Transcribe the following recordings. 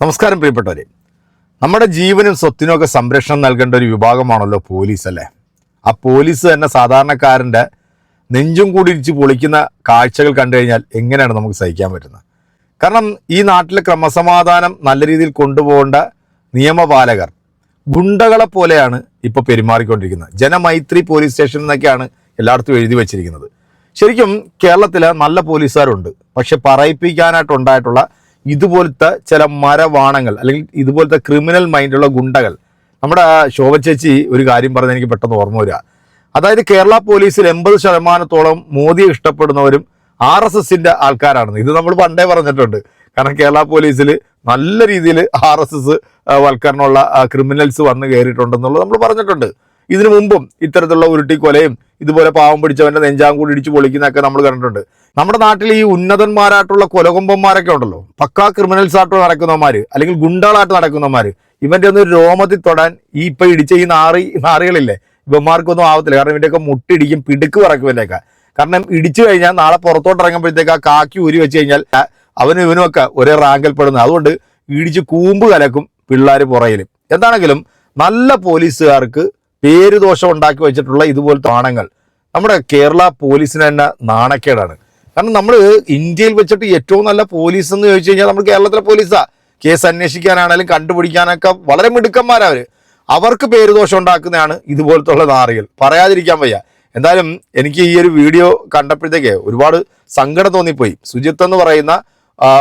നമസ്കാരം പ്രിയപ്പെട്ടവരെ. നമ്മുടെ ജീവനും സ്വത്തിനും ഒക്കെ സംരക്ഷണം നൽകേണ്ട ഒരു വിഭാഗമാണല്ലോ പോലീസ് അല്ലേ? ആ പോലീസ് തന്നെ സാധാരണക്കാരന്റെ നെഞ്ചും കൂടി ഇടിച്ച് പൊളിക്കുന്ന കാഴ്ചകൾ കണ്ടു കഴിഞ്ഞാൽ എങ്ങനെയാണ് നമുക്ക് സഹിക്കാൻ പറ്റുന്നത്? കാരണം ഈ നാട്ടിലെ ക്രമസമാധാനം നല്ല രീതിയിൽ കൊണ്ടുപോകേണ്ട നിയമപാലകർ ഗുണ്ടകളെ പോലെയാണ് ഇപ്പോൾ പെരുമാറിക്കൊണ്ടിരിക്കുന്നത്. ജനമൈത്രി പോലീസ് സ്റ്റേഷൻ എന്നൊക്കെയാണ് എല്ലായിടത്തും എഴുതി വച്ചിരിക്കുന്നത്. ശരിക്കും കേരളത്തിൽ നല്ല പോലീസുകാരുണ്ട്. പക്ഷെ പറയിപ്പിക്കാനായിട്ടുണ്ടായിട്ടുള്ള ഇതുപോലത്തെ ചില മരവാണങ്ങൾ അല്ലെങ്കിൽ ഇതുപോലത്തെ ക്രിമിനൽ മൈൻഡുള്ള ഗുണ്ടകൾ. നമ്മുടെ ശോഭ ചേച്ചി ഒരു കാര്യം പറഞ്ഞ് എനിക്ക് പെട്ടെന്ന് ഓർമ്മ വരിക അതായത് കേരള പോലീസിൽ എൺപത് ശതമാനത്തോളം മോദിയെ ഇഷ്ടപ്പെടുന്നവരും ആർ എസ് എസിന്റെ ആൾക്കാരാണെന്ന്. ഇത് നമ്മൾ പണ്ടേ പറഞ്ഞിട്ടുണ്ട്. കാരണം കേരള പോലീസിൽ നല്ല രീതിയിൽ ആർ എസ് എസ് വൽക്കരണമുള്ള ക്രിമിനൽസ് വന്ന് കയറിയിട്ടുണ്ടെന്നുള്ളത് നമ്മൾ പറഞ്ഞിട്ടുണ്ട്. ഇതിനു മുമ്പും ഇത്തരത്തിലുള്ള ഉരുട്ടിക്കൊലയും ഇതുപോലെ പാവം പിടിച്ചവന്റെ നെഞ്ചാങ്കൂടി ഇടിച്ചു പൊളിക്കുന്നതൊക്കെ നമ്മൾ കണ്ടിട്ടുണ്ട്. നമ്മുടെ നാട്ടിൽ ഈ ഉന്നതന്മാരായിട്ടുള്ള കൊലകൊമ്പന്മാരൊക്കെ ഉണ്ടല്ലോ. പക്കാ ക്രിമിനൽസ് ആയിട്ട് നടക്കുന്നവന്മാര് അല്ലെങ്കിൽ ഗുണ്ടകളായിട്ട് നടക്കുന്നവന്മാര്. ഇവന്റെ ഒന്ന് രോമത്തിൽ തൊടാൻ ഈ ഇപ്പൊ ഇടിച്ച ഈ നാറി നാറികളില്ലേ ഇവന്മാർക്കൊന്നും ആവത്തില്ല. കാരണം ഇവന്റെയൊക്കെ മുട്ടിടിക്കും പിടുക്ക് പറക്കും ഇവന്റെയൊക്കെ. കാരണം ഇടിച്ചു കഴിഞ്ഞാൽ നാളെ പുറത്തോട്ട് ഇറങ്ങുമ്പോഴത്തേക്ക് ആ കാക്കി ഊരി വെച്ച് കഴിഞ്ഞാൽ അവനും ഇവനുമൊക്കെ ഒരേ റാങ്കിൽ പെടുന്നത്. അതുകൊണ്ട് ഇടിച്ച് കൂമ്പ് കലക്കും പിള്ളേർ പുറയിലും എന്താണെങ്കിലും നല്ല പോലീസുകാർക്ക് പേരുദോഷം ഉണ്ടാക്കി വെച്ചിട്ടുള്ള ഇതുപോലത്തെ ആണങ്ങൾ നമ്മുടെ കേരള പോലീസിന് തന്നെ നാണക്കേടാണ്. കാരണം നമ്മൾ ഇന്ത്യയിൽ വെച്ചിട്ട് ഏറ്റവും നല്ല പോലീസ് എന്ന് ചോദിച്ചു കഴിഞ്ഞാൽ നമ്മൾ കേരളത്തിലെ പോലീസാ. കേസ് അന്വേഷിക്കാനാണെങ്കിലും കണ്ടുപിടിക്കാനൊക്കെ വളരെ മിടുക്കന്മാരവർ അവർക്ക് പേരുദോഷം ഉണ്ടാക്കുന്നതാണ് ഇതുപോലത്തെ ഉള്ള നാറികൾ. പറയാതിരിക്കാൻ വയ്യ. എന്തായാലും എനിക്ക് ഈ ഒരു വീഡിയോ കണ്ടപ്പോഴത്തേക്ക് ഒരുപാട് സങ്കടം തോന്നിപ്പോയി. സുജിത്ത് എന്ന് പറയുന്ന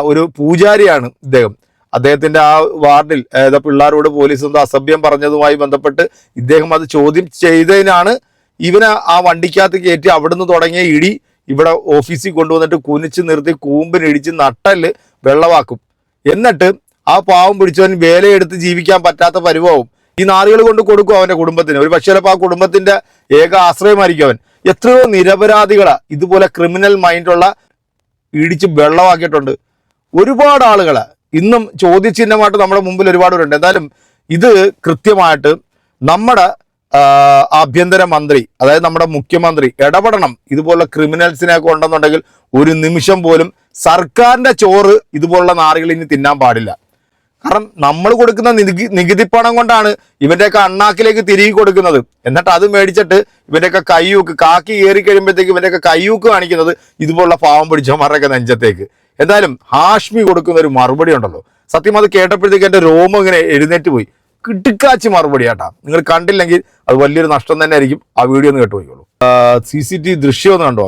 ഒരു പൂജാരിയാണ് ഇദ്ദേഹം. അദ്ദേഹത്തിന്റെ ആ വാർഡിൽ ഏതാ പിള്ളേരോട് പോലീസ് എന്തോ അസഭ്യം പറഞ്ഞതുമായി ബന്ധപ്പെട്ട് ഇദ്ദേഹം അത് ചോദ്യം ചെയ്തതിനാണ് ഇവന് ആ വണ്ടിക്കകത്ത് കയറ്റി അവിടുന്ന് തുടങ്ങിയ ഇടി ഇവിടെ ഓഫീസിൽ കൊണ്ടുവന്നിട്ട് കുനിച്ച് നിർത്തി കൂമ്പിനിടിച്ച് നട്ടൽ വെള്ളവാക്കും. എന്നിട്ട് ആ പാവം പിടിച്ചവൻ വേലയെടുത്ത് ജീവിക്കാൻ പറ്റാത്ത പരിവാവും ഈ നാറികൾ കൊണ്ട് കൊടുക്കും അവന്റെ കുടുംബത്തിന്. ഒരു പക്ഷേ ചിലപ്പോൾ ആ കുടുംബത്തിന്റെ ഏക ആശ്രയമായിരിക്കും അവൻ. എത്രയോ നിരപരാധികളാ ഇതുപോലെ ക്രിമിനൽ മൈൻഡുള്ള ഇടിച്ച് വെള്ളമാക്കിയിട്ടുണ്ട് ഒരുപാട് ആളുകൾ ഇന്നും ചോദ്യചിഹ്നമായിട്ട് നമ്മുടെ മുമ്പിൽ ഒരുപാട് പേരുണ്ട് എന്തായാലും ഇത് കൃത്യമായിട്ട് നമ്മുടെ ആഭ്യന്തര മന്ത്രി അതായത് നമ്മുടെ മുഖ്യമന്ത്രി ഇടപെടണം. ഇതുപോലുള്ള ക്രിമിനൽസിനെ ഒക്കെ ഉണ്ടെന്നുണ്ടെങ്കിൽ ഒരു നിമിഷം പോലും സർക്കാരിന്റെ ചോറ് ഇതുപോലുള്ള നാറികൾ ഇനി തിന്നാൻ പാടില്ല. കാരണം നമ്മൾ കൊടുക്കുന്ന നികുതി നികുതി പണം കൊണ്ടാണ് ഇവന്റെയൊക്കെ അണ്ണാക്കിലേക്ക് തിരികെ കൊടുക്കുന്നത്. എന്നിട്ട് അത് മേടിച്ചിട്ട് ഇവന്റെയൊക്കെ കയ്യൂക്ക് കാക്കി കയറി കഴിയുമ്പോഴത്തേക്ക് ഇവന്റെയൊക്കെ കയ്യൂക്ക് കാണിക്കുന്നത് ഇതുപോലുള്ള പാവം പിടിച്ചവന്മാരുടെയൊക്കെ നെഞ്ചത്തേക്ക്. എന്തായാലും ഹാഷ്മി കൊടുക്കുന്ന ഒരു മറുപടി ഉണ്ടല്ലോ. സത്യം അത് കേട്ടപ്പോഴത്തേക്ക് എന്റെ രോമം ഇങ്ങനെ എഴുന്നേറ്റ് പോയി. കിടുക്കാച്ചി മറുപടി ആട്ടാ നിങ്ങൾ കണ്ടില്ലെങ്കിൽ അത് വലിയൊരു നഷ്ടം തന്നെ ആയിരിക്കും. ആ വീഡിയോ ഒന്ന് കേട്ടു പോയിക്കോളൂ സി സി ടി ദൃശ്യം ഒന്ന് കണ്ടു?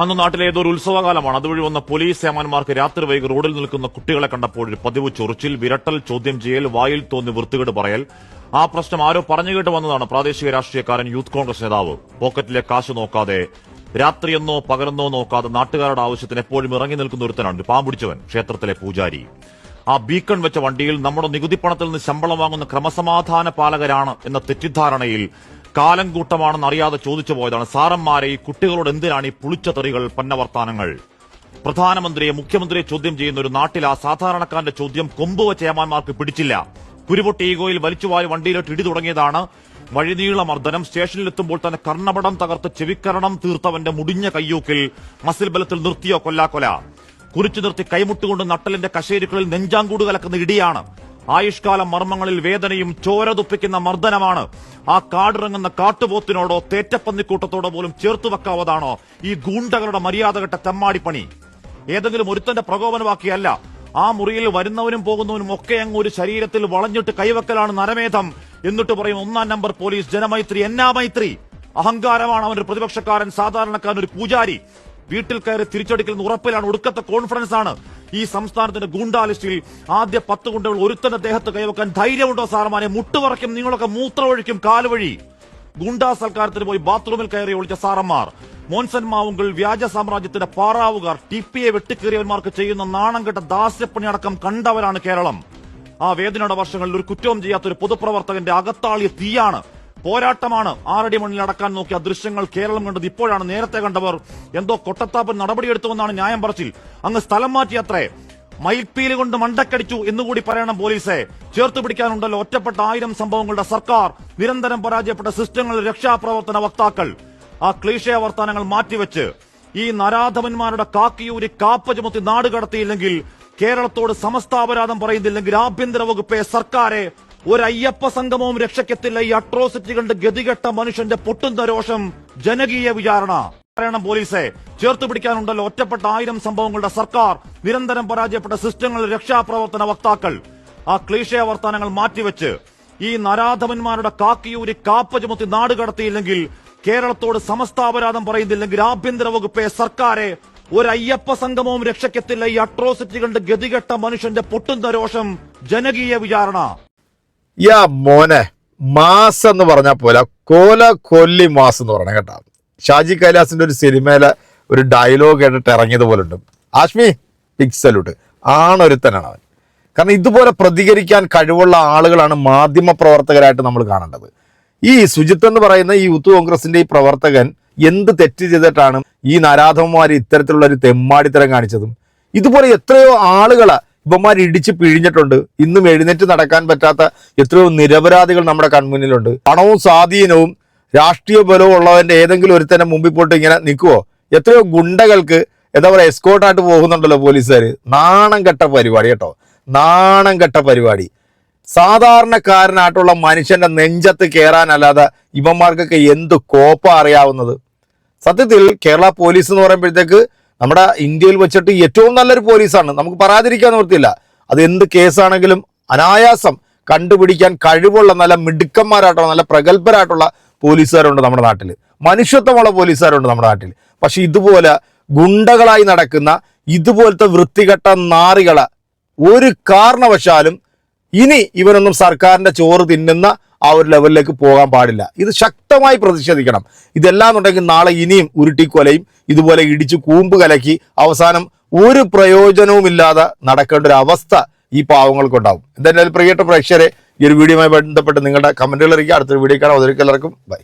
അന്ന് നാട്ടിലെ ഏതോ ഒരു ഉത്സവകാലമാണ്. അതുവഴി വന്ന പോലീസ് സേമാന്മാർക്ക് രാത്രി വൈകി റോഡിൽ നിൽക്കുന്ന കുട്ടികളെ കണ്ടപ്പോൾ ഒരു പതിവ് ചൊറിച്ചിൽ വിരട്ടൽ ചോദ്യം ചെയ്യൽ വായിൽ തോന്നി വൃത്തികേട് പറയൽ. ആ പ്രശ്നം ആരോ പറഞ്ഞു കേട്ട് വന്നതാണ് പ്രാദേശിക രാഷ്ട്രീയക്കാരൻ യൂത്ത് കോൺഗ്രസ് നേതാവ്. പോക്കറ്റിലെ കാശ് നോക്കാതെ രാത്രിയെന്നോ പകലെന്നോ നോക്കാതെ നാട്ടുകാരുടെ ആവശ്യത്തിന് എപ്പോഴും ഇറങ്ങി നിൽക്കുന്ന ഒരുത്തനാണ്. ഒരു പാമ്പിടിച്ചവൻ ക്ഷേത്രത്തിലെ പൂജാരി. ആ ബീക്കൺ വെച്ച വണ്ടിയിൽ നമ്മുടെ നികുതി പണത്തിൽ നിന്ന് ശമ്പളം വാങ്ങുന്ന ക്രമസമാധാന പാലകരാണ് എന്ന തെറ്റിദ്ധാരണയിൽ കാലം കൂട്ടമാണെന്ന് അറിയാതെ ചോദിച്ചു പോയതാണ്. സാറന്മാരെ ഈ കുട്ടികളോട് എന്തിനാണ് ഈ പുളിച്ച തെറികൾ പന്നവർത്താനങ്ങൾ? പ്രധാനമന്ത്രിയെ മുഖ്യമന്ത്രിയെ ചോദ്യം ചെയ്യുന്ന ഒരു നാട്ടിൽ ആ സാധാരണക്കാരന്റെ ചോദ്യം കൊമ്പുവച്ച ഏമാന്മാർക്ക് പിടിച്ചില്ല. കുരുപൊട്ടി ഈഗോയിൽ വലിച്ചുവാരി വണ്ടിയിലോട്ട് ഇടി തുടങ്ങിയതാണ്. വഴിനീള മർദ്ദനം സ്റ്റേഷനിലെത്തുമ്പോൾ തന്നെ കർണപടം തകർത്ത് ചെവിക്കരണം തീർത്തവന്റെ മുടിഞ്ഞ കയ്യൂക്കിൽ മസിൽ ബലത്തിൽ നിർത്തിയോ കൊല്ലാക്കൊല. കുറിച്ചു നിർത്തി കൈമുട്ടുകൊണ്ട് നട്ടലിന്റെ കശേരുക്കളിൽ നെഞ്ചാങ്കൂട് കലക്കുന്ന ഇടിയാണ്. ആയുഷ്കാല മർമ്മങ്ങളിൽ വേദനയും ചോരതുപ്പിക്കുന്ന മർദ്ദനമാണ്. ആ കാടിറങ്ങുന്ന കാട്ടുപോത്തിനോടോ തേറ്റപ്പന്നിക്കൂട്ടത്തോടോ പോലും ചേർത്തു വെക്കാവതാണോ ഈ ഗൂണ്ടകളുടെ മര്യാദകെട്ട തെമ്മാടിപ്പണി? ഏതെങ്കിലും ഒരുത്തന്റെ പ്രകോപനമാക്കിയല്ല ആ മുറിയിൽ വരുന്നവനും പോകുന്നവനും ഒക്കെ അങ്ങ് ഒരു ശരീരത്തിൽ വളഞ്ഞിട്ട് കൈവക്കലാണ് നരമേധം എന്നിട്ട് പറയും ഒന്നാം നമ്പർ പോലീസ് ജനമൈത്രി എന്നാ മൈത്രി? അഹങ്കാരമാണ് അവന്റെ പ്രതിപക്ഷക്കാരൻ സാധാരണക്കാരൻ ഒരു പൂജാരി. വീട്ടിൽ കയറി തിരിച്ചടിക്കുന്ന ഉറപ്പിലാണ് ഒടുക്കത്തെ കോൺഫിഡൻസ് ആണ്. ഈ സംസ്ഥാനത്തിന്റെ ഗൂണ്ടാ ലിസ്റ്റിൽ ആദ്യ പത്ത് ഗുണ്ടകൾ ഒരുത്തന്റെ ദേഹത്ത് കൈവക്കാൻ ധൈര്യമുണ്ടോ സാറമാനെ മുട്ടുപറയ്ക്കും നിങ്ങളൊക്കെ മൂത്രമൊഴിക്കും കാലുവഴി. ഗുണ്ടാ സൽക്കാരത്തിന് പോയി ബാത്റൂമിൽ കയറി ഒളിച്ച സാറന്മാർ മോൻസൻ മാവുങ്കൾ വ്യാജ സാമ്രാജ്യത്തിന്റെ പാറാവുകാർ ടിപ്പിയെ വെട്ടിക്കേറിയവന്മാർക്ക് ചെയ്യുന്ന നാണം കെട്ട ദാസ്യപ്പണിയടക്കം കണ്ടവരാണ് കേരളം. ആ വേദനയുടെ വർഷങ്ങളിൽ ഒരു കുറ്റവും ചെയ്യാത്ത ഒരു പൊതുപ്രവർത്തകന്റെ അകത്താളിയ തീയാണ്. പോരാട്ടമാണ്. ആറടി മണ്ണിൽ അടക്കാൻ നോക്കിയ ദൃശ്യങ്ങൾ കേരളം കണ്ടത് ഇപ്പോഴാണ്. നേരത്തെ കണ്ടവർ എന്തോ കൊട്ടത്താപ്പൻ നടപടിയെടുത്തുവെന്നാണ് ന്യായം പറച്ചിൽ. അങ്ങ് സ്ഥലം മാറ്റിയത്രേ. മയിൽപ്പീൽ കൊണ്ട് മണ്ടക്കടിച്ചു എന്നുകൂടി പറയണം പോലീസെ. ചേർത്ത് പിടിക്കാനുണ്ടല്ലോ ഒറ്റപ്പെട്ട ആയിരം സംഭവങ്ങളുടെ സർക്കാർ. നിരന്തരം പരാജയപ്പെട്ട സിസ്റ്റങ്ങളുടെ രക്ഷാപ്രവർത്തന വക്താക്കൾ. ആ ക്ലീശയ വർത്തമാനങ്ങൾ മാറ്റിവെച്ച് ഈ നരാധവന്മാരുടെ കാക്കിയൂരി കാപ്പ ചുമത്തി നാട് കടത്തിയില്ലെങ്കിൽ കേരളത്തോട് സമസ്താപരാധം പറയുന്നില്ലെങ്കിൽ ആഭ്യന്തര വകുപ്പെ സർക്കാരെ ഒരു അയ്യപ്പ സംഗമവും രക്ഷയ്ക്കെത്തില്ല ഈ അട്രോസിറ്റികളുടെ ഗതികെട്ട മനുഷ്യന്റെ പൊട്ടുന്ന രോഷം ജനകീയ വിചാരണ. പറയണം പോലീസെ ചേർത്ത് പിടിക്കാനുണ്ടല്ലോ ഒറ്റപ്പെട്ട ആയിരം സംഭവങ്ങളുടെ സർക്കാർ. നിരന്തരം പരാജയപ്പെട്ട സിസ്റ്റങ്ങൾ രക്ഷാപ്രവർത്തന വക്താക്കൾ. ആ ക്ലീശയ വർത്തമാനങ്ങൾ മാറ്റിവെച്ച് ഈ നരാധവന്മാരുടെ കാക്കിയൂരി കാപ്പ ചുമത്തി നാട് കടത്തിയില്ലെങ്കിൽ കേരളത്തോട് സമസ്താപരാധം പറയുന്നില്ലെങ്കിൽ ആഭ്യന്തര വകുപ്പെ സർക്കാരെ ഒരു അയ്യപ്പ സംഗമവും രക്ഷയ്ക്കെത്തില്ല ഈ അട്രോസിറ്റികളുടെ ഗതികെട്ട മനുഷ്യന്റെ പൊട്ടുന്ന രോഷം ജനകീയ വിചാരണ. യാ മോനെ മാസ് എന്ന് പറഞ്ഞാൽ പോലെ കോല കൊല്ലി മാസ് എന്ന് പറയണം കേട്ടോ. ഷാജി കൈലാസിന്റെ ഒരു സിനിമയിലെ ഒരു ഡയലോഗ് കേട്ടിട്ട് ഇറങ്ങിയത് പോലെ ഉണ്ട്. ആഷ്മി പിക്സലുട്ട് ആണൊരുത്തനാണ് അവൻ. കാരണം ഇതുപോലെ പ്രതികരിക്കാൻ കഴിവുള്ള ആളുകളാണ് മാധ്യമ പ്രവർത്തകരായിട്ട് നമ്മൾ കാണേണ്ടത്. ഈ സുജിത്ത് എന്ന് പറയുന്ന ഈ യൂത്ത് കോൺഗ്രസിന്റെ ഈ പ്രവർത്തകൻ എന്ത് തെറ്റ് ചെയ്തിട്ടാണ് ഈ നരാധവന്മാർ ഇത്തരത്തിലുള്ള ഒരു തെമ്മാടിത്തരം കാണിച്ചതും? ഇതുപോലെ എത്രയോ ആളുകളെ ഇവന്മാർ ഇടിച്ച് പിഴിഞ്ഞിട്ടുണ്ട്. ഇന്നും എഴുന്നേറ്റ് നടക്കാൻ പറ്റാത്ത എത്രയോ നിരപരാധികൾ നമ്മുടെ കൺമുന്നിലുണ്ട്. പണവും സ്വാധീനവും രാഷ്ട്രീയ ബലവും ഉള്ളവന്റെ ഏതെങ്കിലും ഒരുത്തന്നെ മുമ്പിൽ പോയിട്ട് ഇങ്ങനെ നിൽക്കുവോ? എത്രയോ ഗുണ്ടകൾക്ക് എന്താ പറയുക എസ്കോട്ടായിട്ട് പോകുന്നുണ്ടല്ലോ പോലീസുകാർ നാണം കെട്ട പരിപാടി കേട്ടോ. നാണം കെട്ട പരിപാടി. സാധാരണക്കാരനായിട്ടുള്ള മനുഷ്യന്റെ നെഞ്ചത്ത് കയറാനല്ലാതെ ഇവന്മാർക്കൊക്കെ എന്ത് കോപ്പ അറിയാവുന്നത്? സത്യത്തിൽ കേരള പോലീസ് എന്ന് പറയുമ്പോഴത്തേക്ക് നമ്മുടെ ഇന്ത്യയിൽ വെച്ചിട്ട് ഏറ്റവും നല്ലൊരു പോലീസാണ്. നമുക്ക് പറയാതിരിക്കാൻ നിവൃത്തിയില്ല. അത് എന്ത് കേസാണെങ്കിലും അനായാസം കണ്ടുപിടിക്കാൻ കഴിവുള്ള നല്ല മിടുക്കന്മാരായിട്ടുള്ള നല്ല പ്രഗത്ഭരായിട്ടുള്ള പോലീസുകാരുണ്ട് നമ്മുടെ നാട്ടിൽ മനുഷ്യത്വമുള്ള പോലീസുകാരുണ്ട് നമ്മുടെ നാട്ടിൽ പക്ഷേ ഇതുപോലെ ഗുണ്ടകളായി നടക്കുന്ന ഇതുപോലത്തെ വൃത്തികെട്ട നാറികളെ ഒരു കാരണവശാലും ഇനി ഇവരൊന്നും സർക്കാരിന്റെ ചോറ് തിന്നുന്ന ആ ഒരു ലെവലിലേക്ക് പോകാൻ പാടില്ല. ഇത് ശക്തമായി പ്രതിഷേധിക്കണം. ഇതെല്ലാം ഉണ്ടെങ്കിൽ നാളെ ഇനിയും ഉരുട്ടിക്കൊലയും ഇതുപോലെ ഇടിച്ച് കൂമ്പ് കലക്കി അവസാനം ഒരു പ്രയോജനവുമില്ലാതെ നടക്കേണ്ട ഒരു അവസ്ഥ ഈ പാവങ്ങൾക്കുണ്ടാവും. എന്തായാലും പ്രിയപ്പെട്ട പ്രേക്ഷകരെ ഈ ഒരു വീഡിയോയുമായി ബന്ധപ്പെട്ട് നിങ്ങളുടെ കമന്റുകൾ അറിയിക്കുക. അടുത്തൊരു വീഡിയോ കാണാം. അതിലേക്ക് എല്ലാവർക്കും. ബൈ.